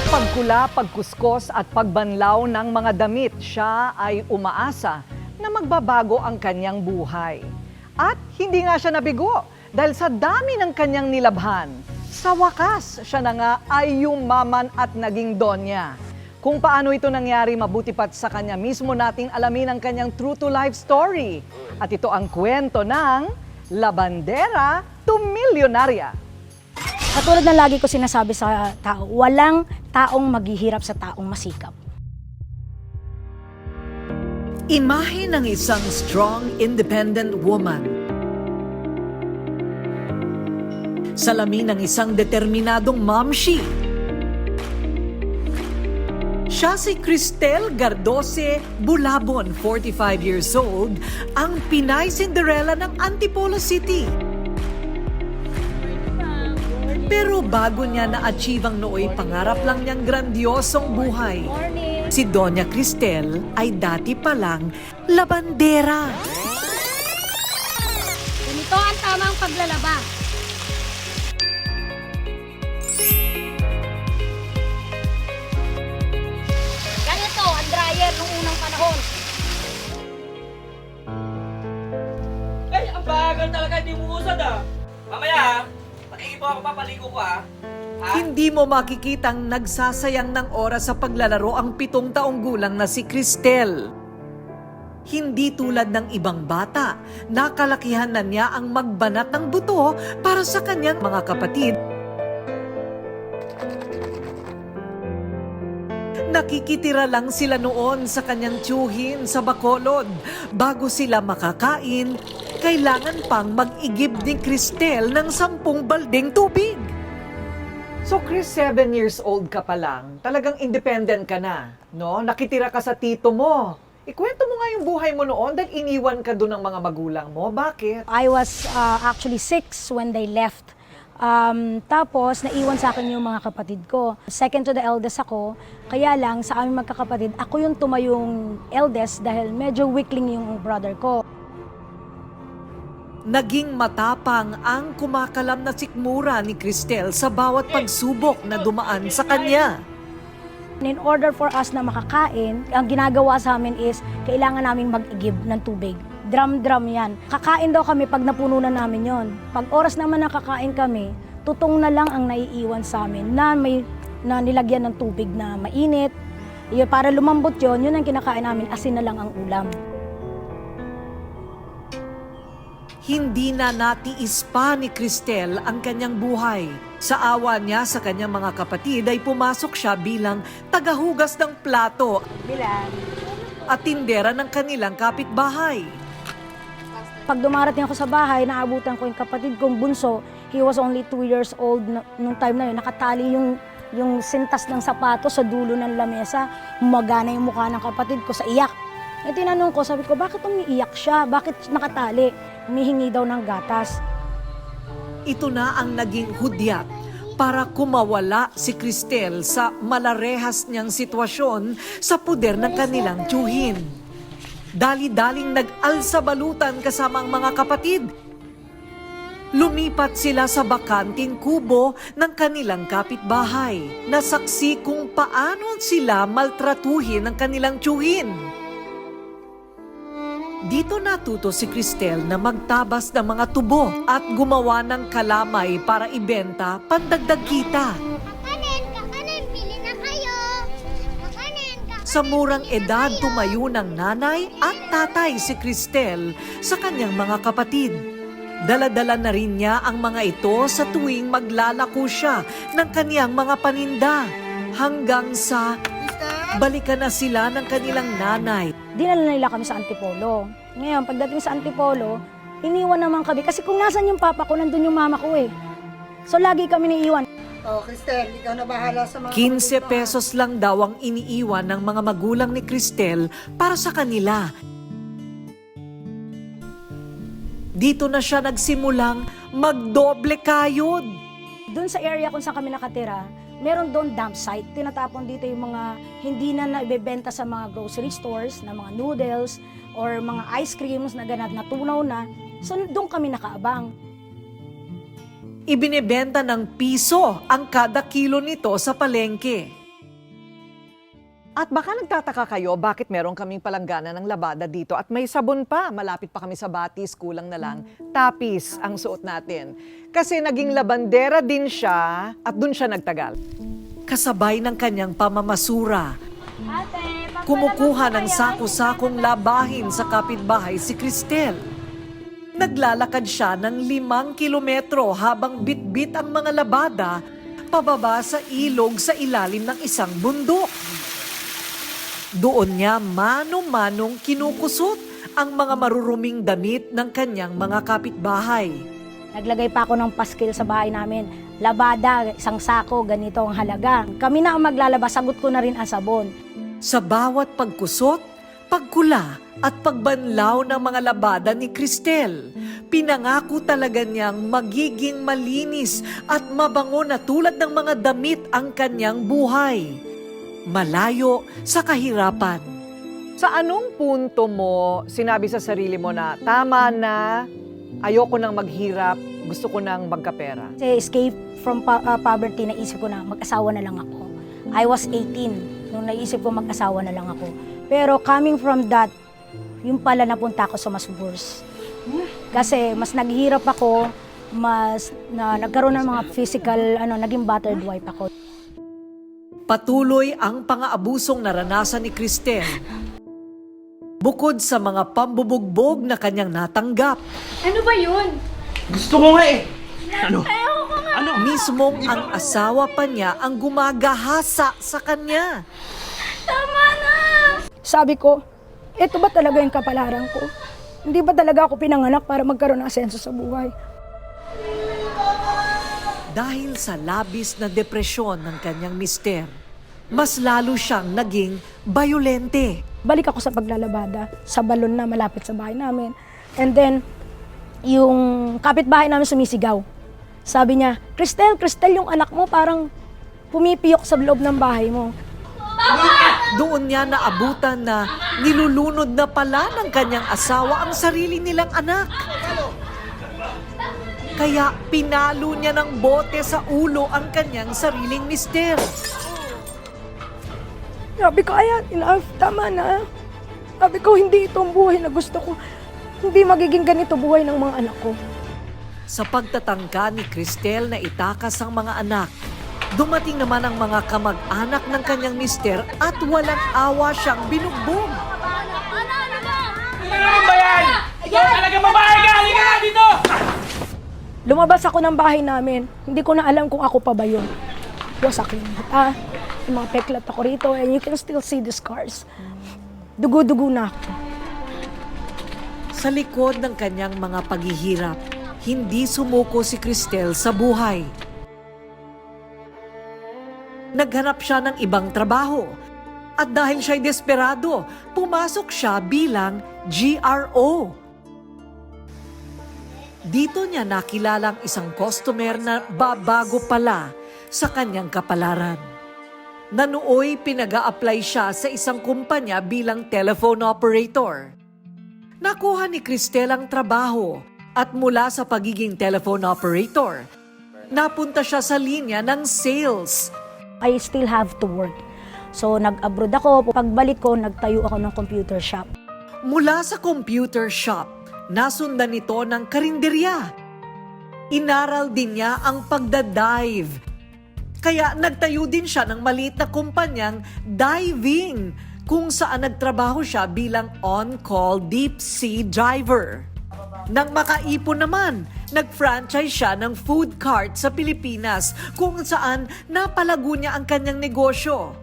Bagamat pagkula, pagkuskos at pagbanlaw ng mga damit, siya ay umaasa na magbabago ang kanyang buhay. At hindi nga siya nabigo dahil sa dami ng kanyang nilabhan. Sa wakas, siya na nga ay yumaman at naging donya. Kung paano ito nangyari, mabuti pat sa kanya mismo nating alamin ang kanyang true-to-life story. At ito ang kwento ng Labandera to Milyonarya. Katulad na lagi ko sinasabi sa tao, walang taong maghihirap sa taong masikap. Imahe ng isang strong, independent woman. Salamin ng isang determinadong mamshi. Siya si Cristel Gardose Bulabon, 45 years old, ang Pinay Cinderella ng Antipolo City. Pero bago niya na-achieve ang nooy pangarap lang niyang grandiosong buhay. Si Doña Cristel ay dati palang labandera. Ganito ang tamang paglalaba. Ganito ang dryer nung unang panahon. Ay, ang bagal talaga, hindi mo usad ah. Mamaya ah, mag-iipo ako papaligo ko ah. Ha? Hindi mo makikitang nagsasayang ng oras sa paglalaro ang pitong taong gulang na si Cristel. Hindi tulad ng ibang bata, nakalakihan na niya ang magbanat ng buto para sa kanyang mga kapatid. Nakikitira lang sila noon sa kanyang tiyuhin sa Bacolod. Bago sila makakain, kailangan pang mag-igib ni Cristel ng sampung baldeng tubig. So Chris, seven years old ka pa lang, talagang independent ka na, no? Nakitira ka sa tito mo. Ikwento mo nga yung buhay mo noon dahil iniwan ka doon ng mga magulang mo. Bakit? I was uh, actually six when they left. Um, tapos, naiwan sa akin yung mga kapatid ko. Second to the eldest ako. Kaya lang, sa aming magkakapatid, ako yung tumayong eldest dahil medyo weakling yung brother ko. Naging matapang ang kumakalam na sikmura ni Cristel sa bawat pagsubok na dumaan sa kanya. In order for us na makakain, ang ginagawa sa amin is kailangan naming mag-igib ng tubig. Drum-drum yan. Kakain daw kami pag napuno na namin yon. Pag oras naman na kakain kami, tutong na lang ang naiiwan sa amin na may na nilagyan ng tubig na mainit. Yun, para lumambot yon, yun ang kinakain namin, asin na lang ang ulam. Hindi na natiis pa ni Cristel ang kanyang buhay. Sa awa niya sa kanyang mga kapatid ay pumasok siya bilang tagahugas ng plato Bilang. at tindera ng kanilang kapitbahay. Pag dumarating ako sa bahay, naabutan ko yung kapatid kong bunso. He was only two years old nung time na yun. Nakatali yung, yung sintas ng sapato sa dulo ng lamesa. Magana yung mukha ng kapatid ko sa iyak. Eh tinanong ko, sabi ko, bakit umiiyak siya? Bakit nakatali? Humihingi daw ng gatas. Ito na ang naging hudyat para kumawala si Cristel sa malarehas niyang sitwasyon sa puder ng kanilang tiyuhin. Dali-daling nag-alsa balutan kasama ang mga kapatid. Lumipat sila sa bakanting kubo ng kanilang kapitbahay. Nasaksi kung paano sila maltratuhin ng kanilang tiyuhin. Dito natuto si Cristel na magtabas ng mga tubo at gumawa ng kalamay para ibenta pandagdag kita. Kanin, kakanin, pili na kayo. Kakanin, kakanin. Sa murang edad tumayo ng nanay at tatay si Cristel sa kanyang mga kapatid. Daladala na rin niya ang mga ito sa tuwing maglalako siya ng kaniyang mga paninda hanggang sa balikan na sila ng kanilang nanay Dinala nila kami sa Antipolo. Ngayon, pagdating sa Antipolo, iniwan naman kami. Kasi kung nasan yung papa ko, nandun yung mama ko eh. So lagi kami niiwan. Oh, Cristel, ikaw na bahala sa mga 15 pesos lang daw ang iniiwan ng mga magulang ni Cristel para sa kanila. Dito na siya nagsimulang magdoble kayod. Doon sa area kung saan kami nakatira, meron doon dump site. Tinatapon dito yung mga hindi na naibebenta sa mga grocery stores na mga noodles or mga ice creams na ganat na tunaw na. So doon kami nakaabang. Ibinebenta ng piso ang kada kilo nito sa palengke. At baka nagtataka kayo bakit meron kaming palanggana ng labada dito at may sabon pa. Malapit pa kami sa batis, kulang na lang. Tapis ang suot natin. Kasi naging labandera din siya at dun siya nagtagal. Kasabay ng kanyang pamamasura, kumukuha ng sako-sakong labahin sa kapitbahay si Cristel. Naglalakad siya ng limang kilometro habang bitbit ang mga labada pababa sa ilog sa ilalim ng isang bundok. Doon niya mano-manong kinukusot ang mga maruruming damit ng kanyang mga kapitbahay. Naglagay pa ako ng paskil sa bahay namin. Labada, isang sako, ganito ang halaga. Kami na ang maglalaba, sagot ko na rin ang sabon. Sa bawat pagkusot, pagkula at pagbanlaw ng mga labada ni Cristel, pinangako talaga niyang magiging malinis at mabango na tulad ng mga damit ang kanyang buhay. Malayo sa kahirapan. Sa anong punto mo sinabi sa sarili mo na tama na, ayoko nang maghirap, gusto ko nang magkapera? Kasi escape from po- uh, poverty, naisip ko na mag-asawa na lang ako. I was 18 nung naisip ko mag-asawa na lang ako. Pero coming from that, yung pala napunta ako sa mas worse. Kasi mas naghihirap ako, mas na, nagkaroon ng mga physical, ano, naging battered wife ako. Patuloy ang pang-aabusong naranasan ni Cristel. Bukod sa mga pambubugbog na kanyang natanggap, Ano ba yun? Gusto ko nga eh. Ano? Ano? mismong ang asawa pa niya ang gumagahasa sa kanya. Sabi ko, ito ba talaga yung kapalaran ko? Hindi ba talaga ako pinanganak para magkaroon ng asenso sa buhay? Dahil sa labis na depresyon ng kanyang mister, mas lalo siyang naging bayolente. balik ako sa paglalabada sa balon na malapit sa bahay namin. And then, yung kapitbahay namin sumisigaw. Sabi niya, Cristel, Cristel, yung anak mo parang pumipiyok sa loob ng bahay mo. Doon niya naabutan na nilulunod na pala ng kanyang asawa ang sarili nilang anak. Kaya pinalo niya ng bote sa ulo ang kanyang sariling mister. Sabi ko, ayan, enough, tama na. Sabi ko, hindi ito ang buhay na gusto ko. Hindi magiging ganito buhay ng mga anak ko. Sa pagtatangka ni Cristel na itakas ang mga anak, dumating naman ang mga kamag-anak ng kanyang mister at walang awa siyang binugbog. Ano ba yan? Ikaw talaga babae ka! Halika nga dito! Lumabas ako ng bahay namin. Hindi ko na alam kung ako pa ba yun. Wasak yung mata. Yung mga peklat ako rito. And you can still see the scars. Dugo-dugo na ako. Sa likod ng kanyang mga paghihirap, hindi sumuko si Cristel sa buhay. Naghanap siya ng ibang trabaho. At dahil siya'y desperado, pumasok siya bilang GRO. Dito niya nakilalang isang customer na babago pala sa kanyang kapalaran. Nanooy pinag apply siya sa isang kumpanya bilang telephone operator. Nakuha ni Cristel ang trabaho at mula sa pagiging telephone operator, napunta siya sa linya ng sales. I still have to work. So, nag-abroad ako. Pagbalik ko, nagtayo ako ng computer shop. Mula sa computer shop, nasundan nito ng karinderya. Inaral din niya ang pagdadive. Kaya nagtayo din siya ng maliit na kumpanyang diving kung saan nagtrabaho siya bilang on-call deep sea diver. Nang makaipon naman, nag-franchise siya ng food cart sa Pilipinas kung saan napalago niya ang kanyang negosyo.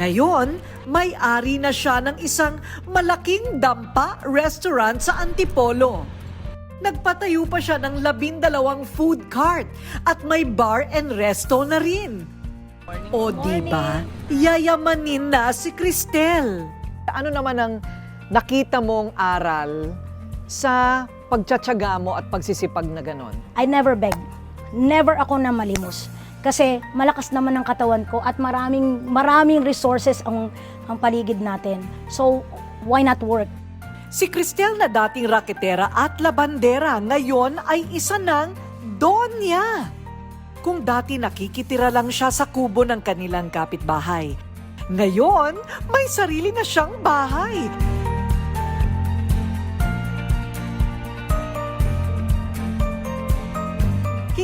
Ngayon, may-ari na siya ng isang malaking dampa restaurant sa Antipolo. Nagpatayo pa siya ng labindalawang food cart at may bar and resto na rin. O di ba? Yayamanin na si Cristel. Ano naman ang nakita mong aral sa pagtsatsaga mo at pagsisipag na ganon? I never beg. Never ako na malimos. Kasi malakas naman ang katawan ko at maraming maraming resources ang ang paligid natin. So, why not work? Si Cristel na dating raketera at labandera ngayon ay isa ng donya. Kung dati nakikitira lang siya sa kubo ng kanilang kapitbahay, Ngayon, may sarili na siyang bahay.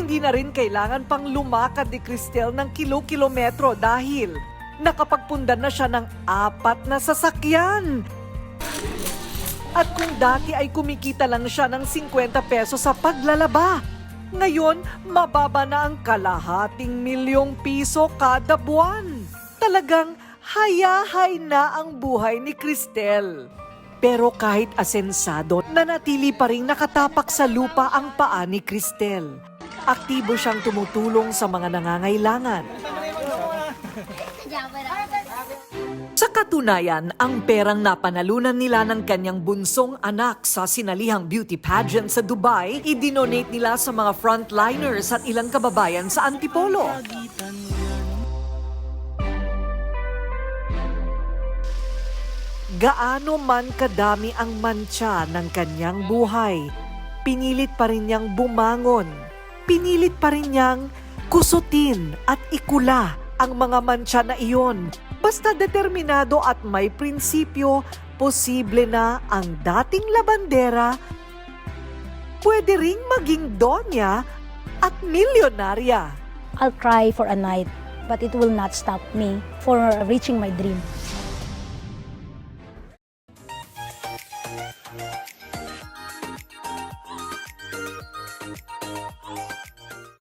Hindi na rin kailangan pang lumakad ni Cristel ng kilo-kilometro dahil nakapagpundan na siya ng apat na sasakyan. At kung dati ay kumikita lang siya ng 50 pesos sa paglalaba, ngayon mababa na ang kalahating milyong piso kada buwan. Talagang hayahay na ang buhay ni Cristel. Pero kahit asensado, nanatili pa rin nakatapak sa lupa ang paa ni Cristel. Aktibo siyang tumutulong sa mga nangangailangan. Sa katunayan, ang perang napanalunan nila ng kanyang bunsong anak sa sinalihang beauty pageant sa Dubai, idinonate nila sa mga frontliners at ilang kababayan sa Antipolo. Gaano man kadami ang mantsa ng kanyang buhay, pinilit pa rin niyang bumangon. Pinilit pa rin niyang kusutin at ikula ang mga mantsa na iyon. Basta determinado at may prinsipyo, posible na ang dating labandera pwede ring maging donya at milyonarya. I'll cry for a night, but it will not stop me for reaching my dream.